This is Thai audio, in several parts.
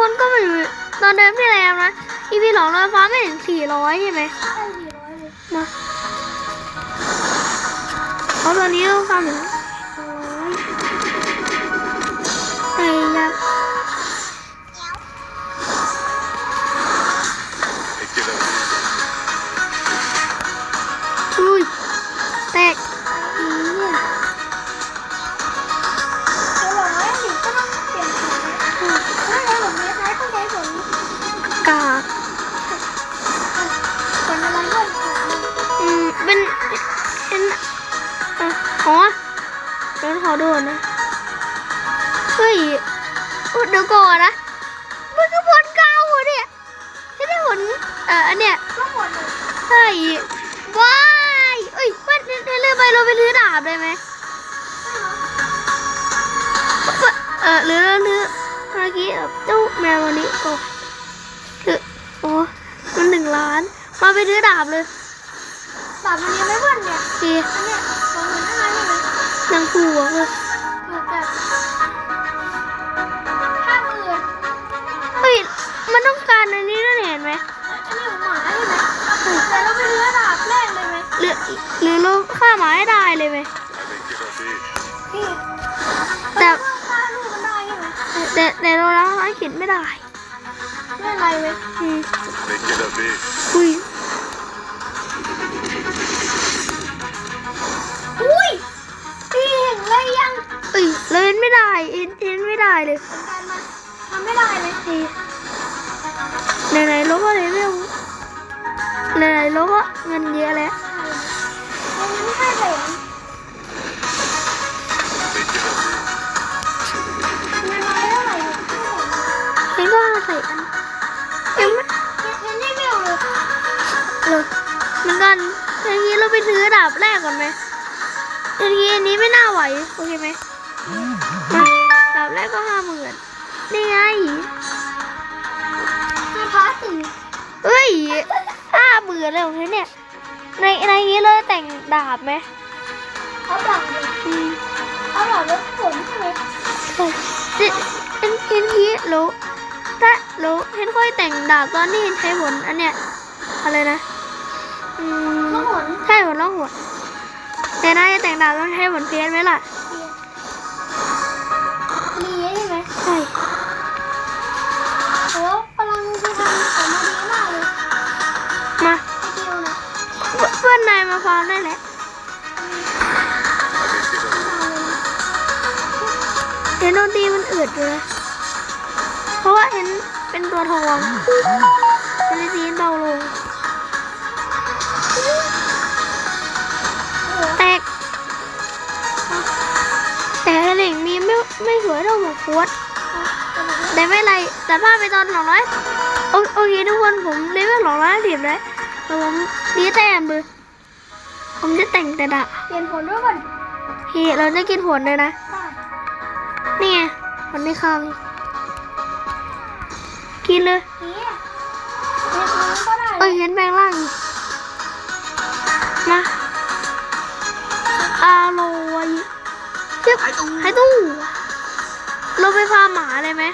คนก็มาอยู่ตอนเดิมที่แล้วนะ EP สองลอยฟ้าไม่ถึงสี่ร้อยใช่ไหมใช่สี่ร้อยเลยมาเพราะตอนนี้ต้องทำถึงโอ้ยไอ้ยักษ์อุ้ยแตก เฮ้ยว้ายเอ้ยมันเลื่อนไปเราไปถือดาบได้ไหมเออหรือเราถือเมื่อกี้แบบเจ้าแมววันนี้ก็ถือโอ้มันหนึ่งล้าน มาไปถือดาบเลยดาบมันยังไม่เบิ้ลเนี่ยดีอันเนี้ยสองหมื่นห้าใช่ไหมนางผูกเลยถูกแบบห้าหมื่นเฮ้ยมันต้องการอันนี้ด้วยเนี่ยเห็นไหม แต่เราไปเลือดาบแรกเลยไหมหรือหรือเราฆ่าหมาให้ได้เลยไหมพี่แต่ฆ่าลูกมันได้ใช่ไหมแต่แต่เราล้างร้านเข็นไม่ได้ไม่เป็นไรไหมอืมอุ้ยอุ้ยพี่เห็นเลยยังเอ้ยเราเห็นไม่ได้เห็นเห็นไม่ได้เลยการมันทำไม่ได้เลยไหนไหนๆเราก็เลยไม่รู้ไหนไหนๆเราก็เงินเยอะแล้วมันไม่ใช่เหรียญมันน้อยเท่าไหร่เนี่ยเห็นก็ใส่อันยังไม่เห็นได้ไม่เอาเลยเลยเหมือนกันทีนี้เราไปซื้อดาบแรกก่อนไหมทีนี้อันนี้ไม่น่าไหวโอเคไหมมาดาบแรกก็ห้าหมื่นนี่ไงคือพาสีเอ้ย ห้าหมื่นเลยของเธอเนี่ย ในในนี้เราแต่งดาบไหมเขาดังเลยอืมเขาหล่อรถผมใช่ไหมใช่เห็นเห็นเห็นทีรู้ถ้ารู้เห็นค่อยแต่งดาบตอนนี้เห็นใช้ผลอันเนี้ยอะไรนะอืมก็หมุนใช่ผลล่องหัวแต่น่าจะแต่งดาบต้องใช้ผลเพี้ยนไหมล่ะ นนายมาฟาร์มได้แหละเห็นโดนตีมันอืดอยู่นะเพราะว่าเห็นเป็นตัวทองเป็นเลยตีนเบาลง แตก แต่เหล่งมีไม่ไม่สวยเท่าหัวโคตแต่ไม่ไรแต่ภาพไปตอนสองร้อยโอเคทุกคนผมเลเวลสองร้อยสิบเลยผมดีแต้มเลย ผมจะแต่งแต่ดะเปลี่ยนผลด้วยก่อนเฮ้เราจะกินผลเลยนะได้นี่ไงผลในคลังกินเลยนี่เปลี่ยนผลก็ได้เอ้ยเห็นแปลงร่างอีกมาอาโรยเจ็บหายตู้เราไปฟาร์มหมาเลยไหม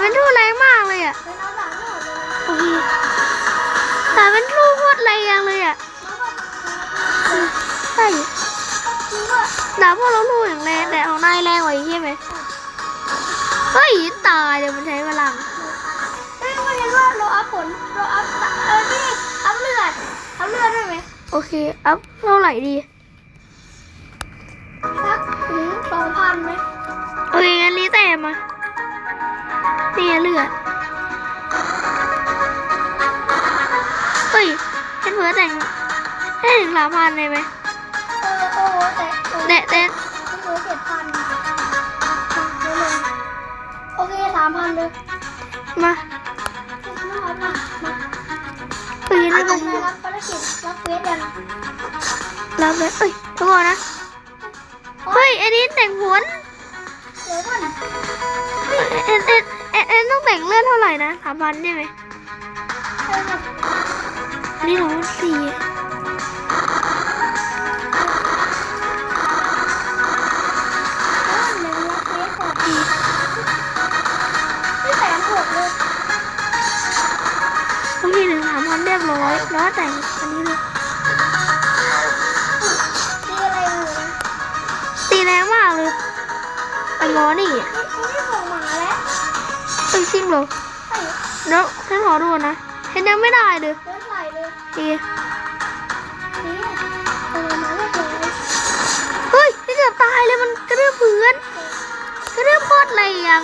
เป็นตู้แรงมากเลยอะเดินเอาหลังไม่หมดเลยโอเคแต่เป็นตู้โคตรแรงเลยอะใช่จริงด้วยดาบพวกเราตู้อย่างแรงแต่ของนายแรงกว่าอีกใช่ไหมเฮ้ยตายเดี๋ยวมันใช้พลังไม่ไม่เห็นว่าเราอัพผลเราอัพเออนี่อัพเลือดอัพเลือดได้ไหมโอเคอัพเท่าไหร่ดีสักถึงสองพันไหมโอเคงั้นรีแต้มมา นี่ไงเลือดเฮ้ยเห็นเผื่อแต่งให้ถึงสามพันเลยไหมเออโอ้โหแต่แต่แต่โอ้โหเจ็ดพันโอเคสามพันเลยมาไม่รับนะมาเฮ้ยไอ้นี่ตรมันงนี้รับภารกิจรับเควสยังรับเลยเอ้ยทุกคนนะเฮ้ยอันนี้แต่งผลเดี๋ยวก่อนเอ็นเอ็นเอ็นเอ็นต้องแต่งเลือดเท่าไหร่นะสามพันใช่ไหมใช่ไหมนี่เราสี่หนึ่งเฟสก่อนดีไม่แสนหกเลยโอเคหนึ่งสามพันเรียบร้อยแล้วแต่งอันนี้เลยดีอะไรอยู่นะตีแรงมากเลยไอ้งอนี่ จริงเหรอใช่เดี๋ยวฉันขอดูก่อนนะเห็นยังไม่ได้เลยเดินไหลเลยดีนี่ส่งหมาเรียบร้อยเฮ้ยนี่เกือบตายเลยมันกระเดื่อพื้นกระเดื่อโคตรแรง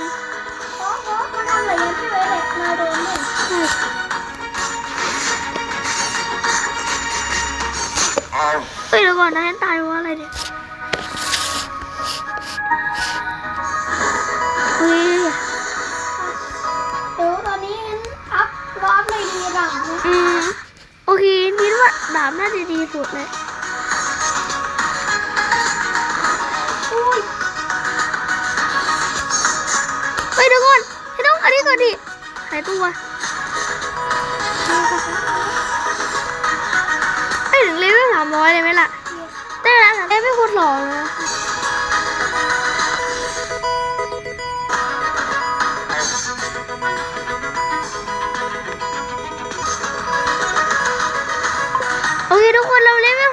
เพราะเพราะมันทำอะไรยังที่ไว้เด็กมาโดนเนี่ยเฮ้ยเฮ้ยเดี๋ยวก่อนนะฉันตายเพราะอะไรเนี่ยเเลยดีหลังนะอืมโอเคคิดว่าดาบน่าจะดีสุดเลยอุ้ยเฮ้ยเดี๋ยวก่อนให้ต้องอันนี้ก่อนดิหายตัวไอ้ถึงเลเวลสามร้อยเลยไหมล่ะ ได้แล้วแต่ได้ไม่คูณสองเลย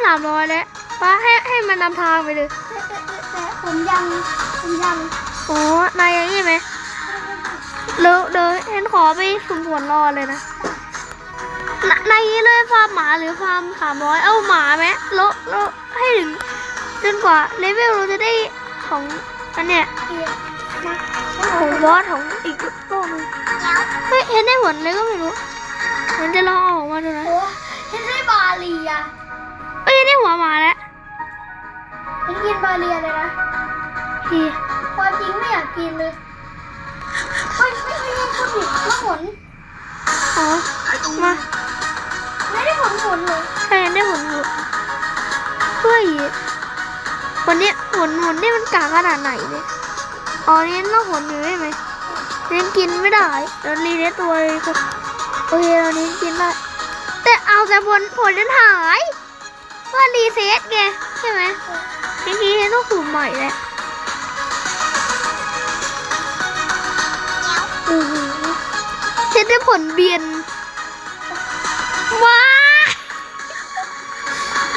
สามร้อยแล้วป้าให้ให้มันนำทางไปเลยแต่แต่แต่แต่ผมยังผมยังโอ้นายอย่างนี้ไหมเดี๋ยวเดี๋ยวฉันขอไปสุ่มผลรอเลยนะนนายนี้เลยฟาร์มหมาหรือฟาร์มสามร้อยเอาหมาไหมแล้วแล้วให้ถึงจนกว่าเลเวลเราจะได้ของอันเนี้ยเกียร์มาของบอสของอีกโลกหนึงเฮ้ยเห็นได้ผลเลยก็ไม่รู้มันจะลองเอาออกมาดูนะโอ้เห็นได้บาเลียเอ้ยได้ หัวหมาแล้วเห็นกินบาเลียเลยนะพี่ความจริงไม่อยากกินเลยเฮ้ยไม่ไม่ไม่พูดผิดว่าผลอ๋อมาไม่ได้ผลผลเลยใครได้ผลหมดเฮ้ยวันนี้ผลผลนี่มันกากขนาดไหนเนี่ยอ๋อนี่ต้องผลอยู่ใช่ไหมเน้นกินไม่ได้เดี๋ยวรีเดตตัวเลยก็โอเคเรานี้กินได้แต่เอาแต่ผลผลนั้นหาย ว่ารีเซ็ตไงใช่ไหมทีนี้ฉันต้องสุ่มใหม่แหละโอ้โหฉันได้ผลเบียนว้า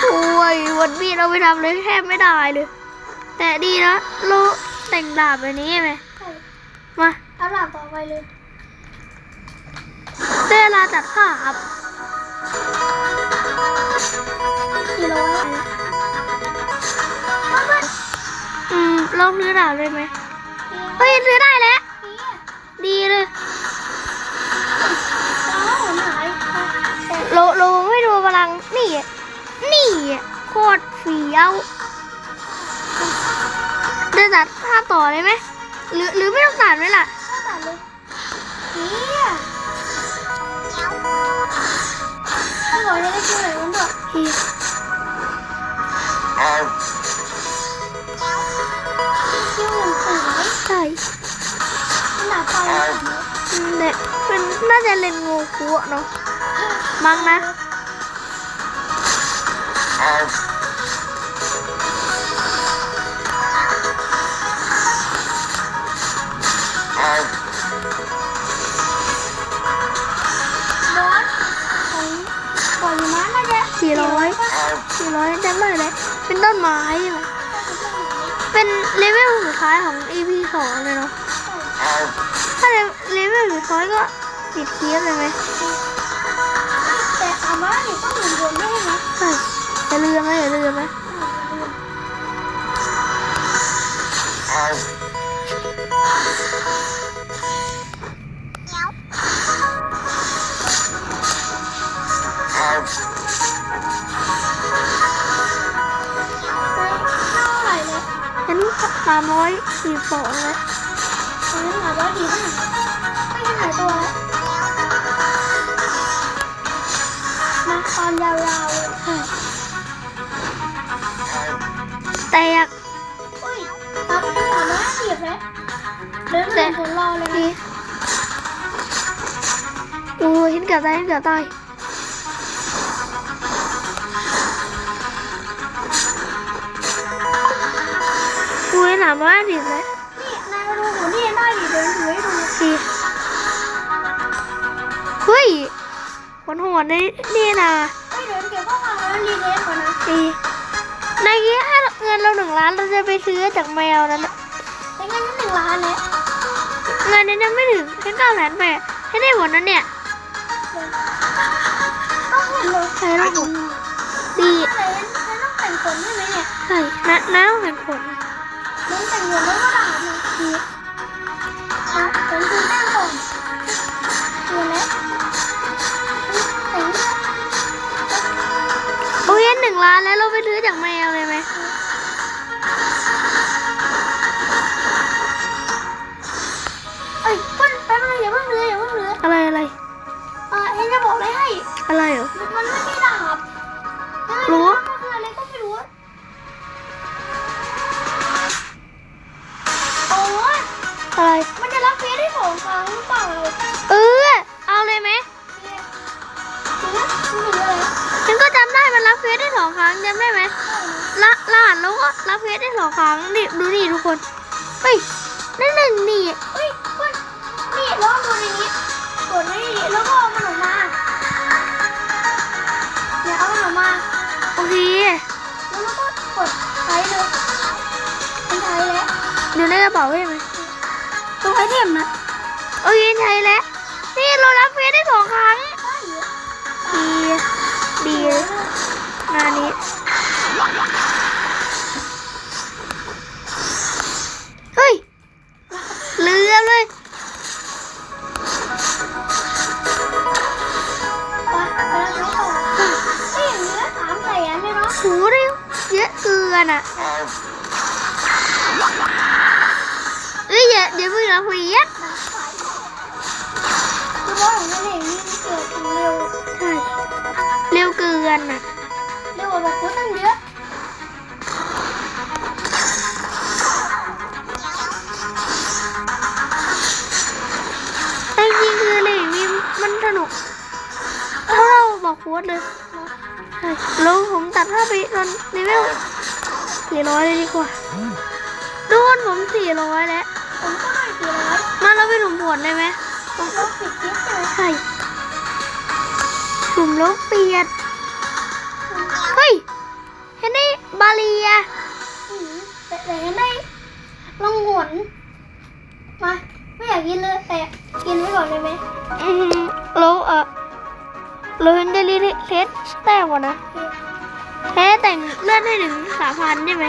โอ้ยวันบีเราไปทำเลยแทบไม่ได้เลย แต่ดีนะโลแต่งดาบแบบนี้ใช่ไหมใช่มาเอาหลังต่อไปเลยได้เวลาตัดผ้าครับ กี่ร้อยอืมลองซื้อดาบเลยไหมเฮ้ยซื้อได้แล้ว ดีเลยแล้วผลหายแต่โลโลให้ดูพลัง นี่ นี่ โคตรเฟี้ยวจะตัดภาพต่อเลยไหมหรือหรือไม่ต้องตัดไหมล่ะถ้าตัดเลยเนี่ บอกจะได้ชื่ออะไรมันบอกพี่ชื่อหนึ่งสี่ใช่ขนาไฟอืมเด็กเป็นน่าจะเล่นงูคุอะเนาะมั้งนะ สี่ร้อยสี่ร้อยจำได้เลยเป็นต้นไม้ใช่ไหมเป็นเลเวลสุดท้ายของ EP สองเลยเนาะถ้าเลเวลสุดท้ายก็ปิดคลิปเลยไหมแต่อาม่าเนี่ยต้องหมุนวนด้วยนะใช่อย่าลืมนะอย่าลืมนะ สามร้อยสี่สองเลยตอนนี้หาร้อยดีมาไม่ได้หายตัวแล้วมาตอนยาวๆเลยใช่แตกอุ้ยตับตัวมาเสียบแล้วเดินหมุนวนรอเลยนะโอ้ยเห็นเกับตายเห็นเกับตาย โอ้ยหนามร้อยห้าสิบเลยนี่นายมาดูหูนี่ได้ดิเดินถือให้ดูดีเฮ้ยผลโหดในนี่นะเฮ้ยเดินเก็บข้อความแล้วรีเทสก่อนนะดีในนี้ถ้าเงินเราหนึ่งล้านเราจะไปซื้อจากแมวนั้นน่ะแต่เงินนี่หนึ่งล้านแล้วเงินนี้ยังไม่ถึงแค่เก้าแสนแปดให้ได้ผลนั้นเนี่ยต้องเห็นเลยใช่แล้วผลดีอะไรฉันต้องแต่งขนใช่ไหมเนี่ยใช่นะน้าต้องเห็นผล เน้นแต่งหัวแล้วก็ด่าเลยทีนะเป็นคือแต้มก่อนดูแล้วแต่งโอ้ยหนึ่งล้านแล้วเราไปซื้อจากแมวเลยไหมเอ้ยเพิ่นแป๊บนึงอย่าเพิ่งเลืออย่าเพิ่งเลืออะไรอะไรอ่าเอ็นจะบอกอะไรให้ อะไรเหรอมันไม่ใช่ อะไร มันจะรับเฟซได้สองครั้งหรือเปล่าเนี่ยเออ เอาเลยไหมดูนะมันมีอะไรฉันก็จำได้มันรับเฟซได้สองครั้งจำได้ไหมละรหัสแล้วก็รับเฟซได้สองครั้งนี่ดูนี่ทุกคน เฮ้ย นั่นน่ะนี่เฮ้ยเพื่อนนี่แล้วดูในนี้กดนี่แล้วก็เอามันออกมาเนี่ยเอามันออกมา โอเค แล้วเราก็กดใช้เลยเป็นใช้แล้วอยู่ในกระเป๋าใช่ไหม ตรงไอเทมนะโอเคใช่แล้ว นี่เรารับเฟซได้สองครั้งใช่เหรอดีดีงานนี้เฮ้ยเรือเลยไปไปแล้วใช้ต่อเฮ้ยอย่างนี้แล้วสามแสนเลยเนาะหูได้เยอะเกินอะเอย่าเดี๋ยวมึงรับเฟซคือว่าของนั่นเองนี่เกิดเร็วใช่เร็วเกินอะเร็วกว่าแบบกูตั้งเยอะแต่จริงคืออะไรอย่างนี้มันสนุกเท่าเราบอกโค้ดเลยใช่แล้วผมตัดภาพไปตอนเลเวลสี่ร้อยเลยดีกว่าโดนผมสี่ร้อยแล้ว กี่ร้อยมาเราไปหลุมผลได้ไหมผมก็ปิดคลิปใช่ไหมใช่หลุมลบเปียดเฮ้ยเห็นได้บาเลียอืมแต่แต่ยังได้ลองหวนมาไม่อยากกินเลยแต่กินไว้ก่อนเลยไหมอืมแล้วเออเราเห็นได้รีเทสแต้มก่อนนะโอเคแพ้แต่งเลื่อนให้ถึงสามพันได้ไหม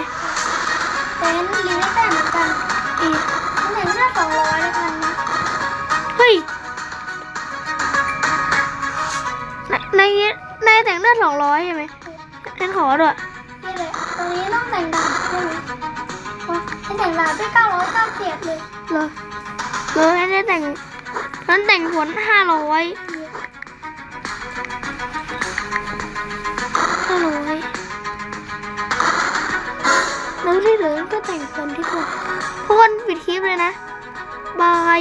แต่งั้นรีไม่ได้เหมือนกันอีก ตั้งแต่หน้าสองร้อยแล้วกันนะเฮ้ยในในในแต่งเลือดสองร้อยใช่ไหมฉันขอด้วยนี่เลยตรงนี้ต้องแต่งดาบใช่ไหมอ๋อให้แต่งดาบด้วยเก้าร้อยเก้าเจ็ดเลยเหรอเลยให้ได้แต่งฉันแต่งผลห้าร้อยห้าร้อยแล้วที่เหลือก็แต่งผลที่กว่าทุกคนปิดคลิปเลยนะ บาย